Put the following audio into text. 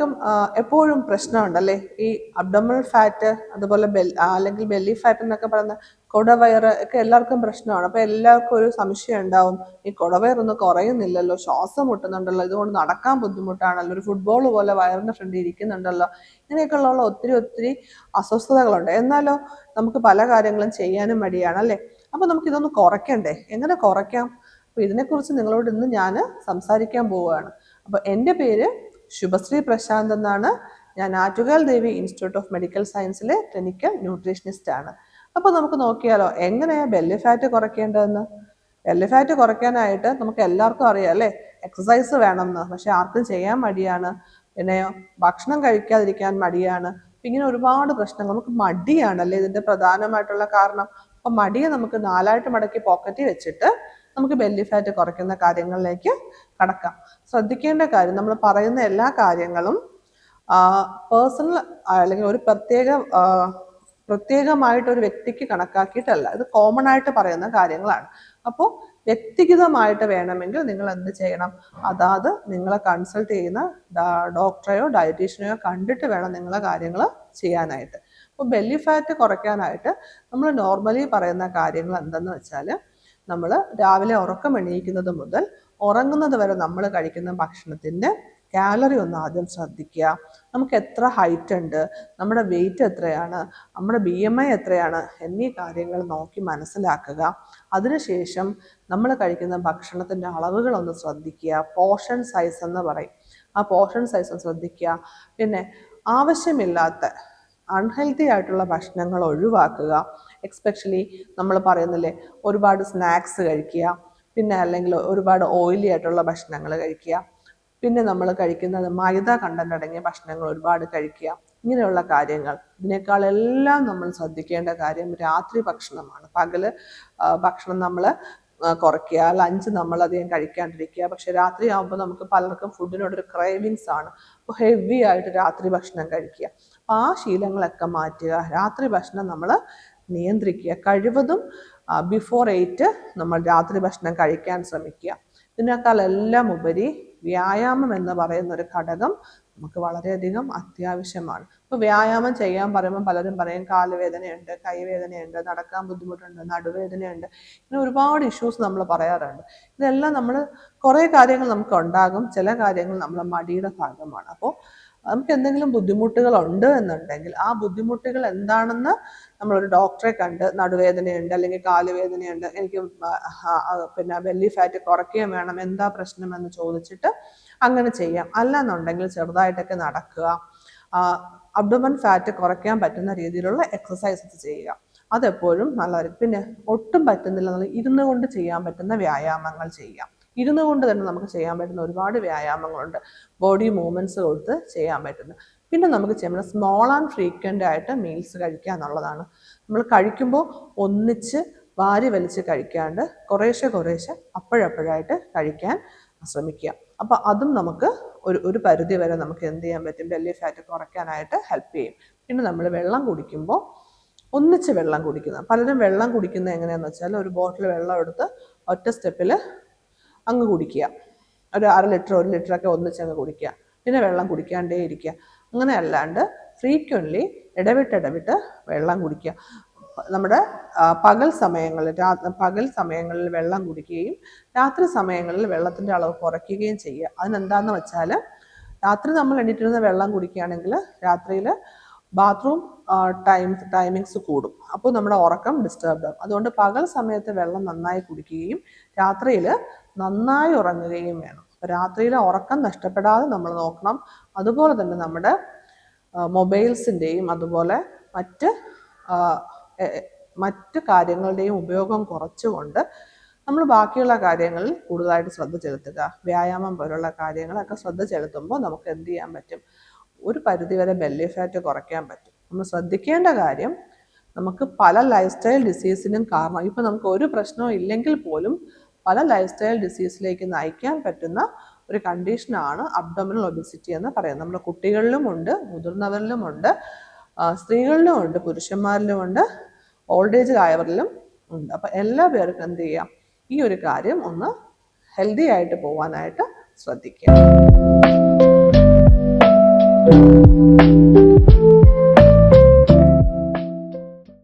ആ, എപ്പോഴും പ്രശ്നമുണ്ടല്ലേ? ഈ അബ്ഡമൽ ഫാറ്റ് അതുപോലെ ബെൽ അല്ലെങ്കിൽ ബെല്ലി ഫാറ്റ് എന്നൊക്കെ പറയുന്ന കുടവയറ് ഒക്കെ എല്ലാവർക്കും പ്രശ്നമാണ്. അപ്പൊ എല്ലാവർക്കും ഒരു സംശയം ഉണ്ടാവും. ഈ കുടവയറൊന്നും കുറയുന്നില്ലല്ലോ. ശ്വാസം മുട്ടുന്നുണ്ടല്ലോ. ഇതുകൊണ്ട് നടക്കാൻ ബുദ്ധിമുട്ടാണല്ലോ. ഒരു ഫുട്ബോൾ പോലെ വയറിന്റെ ഫ്രണ്ട് ഇരിക്കുന്നുണ്ടല്ലോ. ഇങ്ങനെയൊക്കെയുള്ള ഒത്തിരി ഒത്തിരി അസ്വസ്ഥതകളുണ്ട്. എന്നാലോ നമുക്ക് പല കാര്യങ്ങളും ചെയ്യാനും മടിയാണ് അല്ലേ? അപ്പൊ നമുക്ക് ഇതൊന്ന് കുറയ്ക്കണ്ടേ? എങ്ങനെ കുറയ്ക്കാം? അപ്പൊ ഇതിനെക്കുറിച്ച് നിങ്ങളോട് ഇന്ന് ഞാൻ സംസാരിക്കാൻ പോവുകയാണ്. അപ്പൊ എന്റെ പേര് ശുഭശ്രീ പ്രശാന്ത് എന്നാണ് ഞാൻ Attukal Devi institute of medical സയൻസിലെ clinical nutritionist ആണ്. അപ്പോൾ നമുക്ക് നോക്കിയാലോ എങ്ങനെയാ ബെല്ലി ഫാറ്റ് കുറയ്ക്കേണ്ടതെന്ന്? ബെല്ലി ഫാറ്റ് കുറയ്ക്കാനായിട്ട് നമുക്ക് എല്ലാവർക്കും അറിയാം അല്ലേ? എക്സസൈസ് വേണമെന്ന്. പക്ഷെ ആർക്കും ചെയ്യാൻ മടിയാണ്. പിന്നെ ഭക്ഷണം കഴിക്കാതിരിക്കാൻ മടിയാണ്. ഇങ്ങനെ ഒരുപാട് പ്രശ്നങ്ങൾ. നമുക്ക് മടിയാണല്ലേ ഇതിന്റെ പ്രധാനമായിട്ടുള്ള കാരണം. അപ്പൊ മടിയെ നമുക്ക് നാലായിട്ട് മടക്കി പോക്കറ്റിൽ വെച്ചിട്ട് നമുക്ക് ബെല്ലി ഫാറ്റ് കുറയ്ക്കുന്ന കാര്യങ്ങളിലേക്ക് കടക്കാം. ശ്രദ്ധിക്കേണ്ട കാര്യം നമ്മൾ പറയുന്ന എല്ലാ കാര്യങ്ങളും പേഴ്സണൽ അല്ലെങ്കിൽ ഒരു പ്രത്യേക പ്രത്യേകമായിട്ട് ഒരു വ്യക്തിക്ക് കണക്കാക്കിയിട്ടല്ല. ഇത് കോമൺ ആയിട്ട് പറയുന്ന കാര്യങ്ങളാണ്. അപ്പോൾ വ്യക്തിഗതമായിട്ട് വേണമെങ്കിൽ നിങ്ങൾ എന്ത് ചെയ്യണം? അതാത് നിങ്ങളെ കൺസൾട്ട് ചെയ്യുന്ന ഡോക്ടറെയോ ഡയറ്റീഷ്യനെയോ കണ്ടിട്ട് വേണം നിങ്ങളെ കാര്യങ്ങൾ ചെയ്യാനായിട്ട്. അപ്പോൾ ബെല്ലി ഫാറ്റ് കുറയ്ക്കാനായിട്ട് നമ്മൾ നോർമലി പറയുന്ന കാര്യങ്ങൾ എന്തെന്ന് വെച്ചാൽ നമ്മൾ രാവിലെ ഉറക്കം എണീക്കുന്നത് മുതൽ ഉറങ്ങുന്നത് വരെ നമ്മൾ കഴിക്കുന്ന ഭക്ഷണത്തിന്റെ കാലറി ഒന്ന് ആദ്യം ശ്രദ്ധിക്കുക. നമുക്ക് എത്ര ഹൈറ്റ് ഉണ്ട് നമ്മുടെ വെയിറ്റ് എത്രയാണ് നമ്മുടെ ബി എം ഐ എത്രയാണ് എന്നീ കാര്യങ്ങൾ നോക്കി മനസ്സിലാക്കുക. അതിനുശേഷം നമ്മൾ കഴിക്കുന്ന ഭക്ഷണത്തിന്റെ അളവുകൾ ഒന്ന് ശ്രദ്ധിക്കുക. പോർഷൻ സൈസ് എന്ന് പറയും. ആ പോർഷൻ സൈസ് ശ്രദ്ധിക്കുക. പിന്നെ ആവശ്യമില്ലാത്ത അൺഹെൽത്തി ആയിട്ടുള്ള ഭക്ഷണങ്ങൾ ഒഴിവാക്കുക. എക്സ്പെഷ്യലി നമ്മൾ പറയുന്നില്ലേ ഒരുപാട് സ്നാക്സ് കഴിക്കുക പിന്നെ അല്ലെങ്കിൽ ഒരുപാട് ഓയിലി ആയിട്ടുള്ള ഭക്ഷണങ്ങൾ കഴിക്കുക പിന്നെ നമ്മൾ കഴിക്കുന്നത് മൈദ കണ്ടന്റ് അടങ്ങിയ ഭക്ഷണങ്ങൾ ഒരുപാട് കഴിക്കുക ഇങ്ങനെയുള്ള കാര്യങ്ങൾ. ഇതിനേക്കാളെല്ലാം നമ്മൾ ശ്രദ്ധിക്കേണ്ട കാര്യം രാത്രി ഭക്ഷണമാണ്. പകൽ ഭക്ഷണം നമ്മൾ കുറയ്ക്കുക ലഞ്ച് നമ്മൾ അധികം കഴിക്കാണ്ടിരിക്കുക. പക്ഷെ രാത്രി ആകുമ്പോൾ നമുക്ക് പലർക്കും ഫുഡിനോടൊരു ക്രേവിങ്സ് ആണ്. അപ്പോൾ ഹെവി ആയിട്ട് രാത്രി ഭക്ഷണം കഴിക്കുക. അപ്പോൾ ആ ശീലങ്ങളൊക്കെ മാറ്റുക. രാത്രി ഭക്ഷണം നമ്മൾ നിയന്ത്രിക്കുക. കഴിവതും ബിഫോർ എയ്റ്റ് നമ്മൾ രാത്രി ഭക്ഷണം കഴിക്കാൻ ശ്രമിക്കുക. ഇതിനേക്കാൾ എല്ലാം ഉപരി വ്യായാമം എന്ന് പറയുന്ന ഒരു ഘടകം നമുക്ക് വളരെയധികം അത്യാവശ്യമാണ്. ഇപ്പോൾ വ്യായാമം ചെയ്യാൻ പറയുമ്പോൾ പലരും പറയും കാലുവേദനയുണ്ട് കൈവേദനയുണ്ട് നടക്കാൻ ബുദ്ധിമുട്ടുണ്ട് നടുവേദനയുണ്ട്. ഇങ്ങനെ ഒരുപാട് ഇഷ്യൂസ് നമ്മൾ പറയാറുണ്ട്. ഇതെല്ലാം നമ്മൾ കുറേ കാര്യങ്ങൾ നമുക്ക് ഉണ്ടാകും ചില കാര്യങ്ങൾ നമ്മളെ മടിയുടെ ഭാഗമാണ്. അപ്പോൾ നമുക്ക് എന്തെങ്കിലും ബുദ്ധിമുട്ടുകൾ ഉണ്ട് എന്നുണ്ടെങ്കിൽ ആ ബുദ്ധിമുട്ടുകൾ എന്താണെന്ന് നമ്മളൊരു ഡോക്ടറെ കണ്ട് നടുവേദനയുണ്ട് അല്ലെങ്കിൽ കാലുവേദനയുണ്ട് എനിക്ക് പിന്നെ ബെല്ലി ഫാറ്റ് കുറയ്ക്കുകയും വേണം എന്താ പ്രശ്നം എന്ന് ചോദിച്ചിട്ട് അങ്ങനെ ചെയ്യാം. അല്ല എന്നുണ്ടെങ്കിൽ ചെറുതായിട്ടൊക്കെ നടക്കുക അബ്ഡമൻ ഫാറ്റ് കുറയ്ക്കാൻ പറ്റുന്ന രീതിയിലുള്ള എക്സസൈസസ് ചെയ്യുക. അതെപ്പോഴും നല്ലതായിരിക്കും. പിന്നെ ഒട്ടും പറ്റുന്നില്ല എന്നുള്ള ഇരുന്ന് കൊണ്ട് ചെയ്യാൻ പറ്റുന്ന വ്യായാമങ്ങൾ ചെയ്യാം ഇരുന്ന് കൊണ്ട് തന്നെ നമുക്ക് ചെയ്യാൻ പറ്റുന്ന ഒരുപാട് വ്യായാമങ്ങളുണ്ട്. ബോഡി മൂവ്മെന്റ്സ് കൊടുത്ത് ചെയ്യാൻ പറ്റുന്നു. പിന്നെ നമുക്ക് ചെയ്യാൻ സ്മോൾ ആൻഡ് ഫ്രീക്വന്റ് ആയിട്ട് മീൽസ് കഴിക്കുക എന്നുള്ളതാണ്. നമ്മൾ കഴിക്കുമ്പോൾ ഒന്നിച്ച് വാരി വലിച്ച് കഴിക്കാണ്ട് കുറേശ്ശെ കുറേശ്ശെ അപ്പോഴപ്പോഴായിട്ട് കഴിക്കാൻ ശ്രമിക്കുക. അപ്പോൾ അതും നമുക്ക് ഒരു ഒരു പരിധി വരെ നമുക്ക് എന്ത് ചെയ്യാൻ പറ്റും? ബെല്ലി ഫാറ്റ് കുറയ്ക്കാനായിട്ട് ഹെൽപ്പ് ചെയ്യും. പിന്നെ നമ്മൾ വെള്ളം കുടിക്കുമ്പോൾ ഒന്നിച്ച് വെള്ളം കുടിക്കുന്ന. പലരും വെള്ളം കുടിക്കുന്നത് എങ്ങനെയാണെന്ന് വെച്ചാൽ ഒരു ബോട്ടിൽ വെള്ളം എടുത്ത് ഒറ്റ സ്റ്റെപ്പിൽ അങ്ങ് കുടിക്കുക. ഒരു അര ലിറ്റർ ഒരു ലിറ്റർ ഒക്കെ ഒന്നിച്ച് അങ്ങ് കുടിക്കുക. പിന്നെ വെള്ളം കുടിക്കാണ്ടേ ഇരിക്കുക. അങ്ങനെ അല്ലാണ്ട് ഫ്രീക്വന്റ്ലി ഇടവിട്ട് ഇടവിട്ട് വെള്ളം കുടിക്കുക. നമ്മുടെ പകൽ സമയങ്ങളിൽ പകൽ സമയങ്ങളിൽ വെള്ളം കുടിക്കുകയും രാത്രി സമയങ്ങളിൽ വെള്ളത്തിന്റെ അളവ് കുറയ്ക്കുകയും ചെയ്യുക. അതിനെന്താണെന്ന് വെച്ചാൽ രാത്രി നമ്മൾ എണീറ്റിരുന്ന് വെള്ളം കുടിക്കുകയാണെങ്കിൽ രാത്രിയിൽ ബാത്റൂം ടൈം ടൈമിങ്സ് കൂടും. അപ്പോൾ നമ്മുടെ ഉറക്കം ഡിസ്റ്റർബ് ആകും. അതുകൊണ്ട് പകൽ സമയത്ത് വെള്ളം നന്നായി കുടിക്കുകയും രാത്രിയിൽ നന്നായി ഉറങ്ങുകയും വേണം. രാത്രിയിലെ ഉറക്കം നഷ്ടപ്പെടാതെ നമ്മൾ നോക്കണം. അതുപോലെ തന്നെ നമ്മുടെ മൊബൈൽസിന്റെയും അതുപോലെ മറ്റ് മറ്റ് കാര്യങ്ങളുടെയും ഉപയോഗം കുറച്ചുകൊണ്ട് നമ്മൾ ബാക്കിയുള്ള കാര്യങ്ങളിൽ കൂടുതലായിട്ട് ശ്രദ്ധ ചെലുത്തുക. വ്യായാമം പോലുള്ള കാര്യങ്ങളൊക്കെ ശ്രദ്ധ ചെലുത്തുമ്പോൾ നമുക്ക് എന്ത് ചെയ്യാൻ പറ്റും? ഒരു പരിധിവരെ ബെല്ലി ഫാറ്റ് കുറയ്ക്കാൻ പറ്റും. നമ്മൾ ശ്രദ്ധിക്കേണ്ട കാര്യം നമുക്ക് പല ലൈഫ് സ്റ്റൈൽ ഡിസീസിനും കാരണം ഇപ്പം നമുക്ക് ഒരു പ്രശ്നവും ഇല്ലെങ്കിൽ പോലും പല ലൈഫ് സ്റ്റൈൽ ഡിസീസിലേക്ക് നയിക്കാൻ പറ്റുന്ന ഒരു കണ്ടീഷനാണ് അബ്ഡോമിനൽ ഒബിസിറ്റി എന്ന് പറയുന്നത്. നമ്മുടെ കുട്ടികളിലും ഉണ്ട് മുതിർന്നവരിലും ഉണ്ട് സ്ത്രീകളിലും ഉണ്ട് പുരുഷന്മാരിലും ഉണ്ട് ഓൾഡ് ഏജ് ആയവരിലും ഉണ്ട്. അപ്പം എല്ലാ പേർക്കും എന്ത് ചെയ്യാം? ഈ ഒരു കാര്യം ഒന്ന് ഹെൽത്തി ആയിട്ട് പോകാനായിട്ട് ശ്രദ്ധിക്കുക.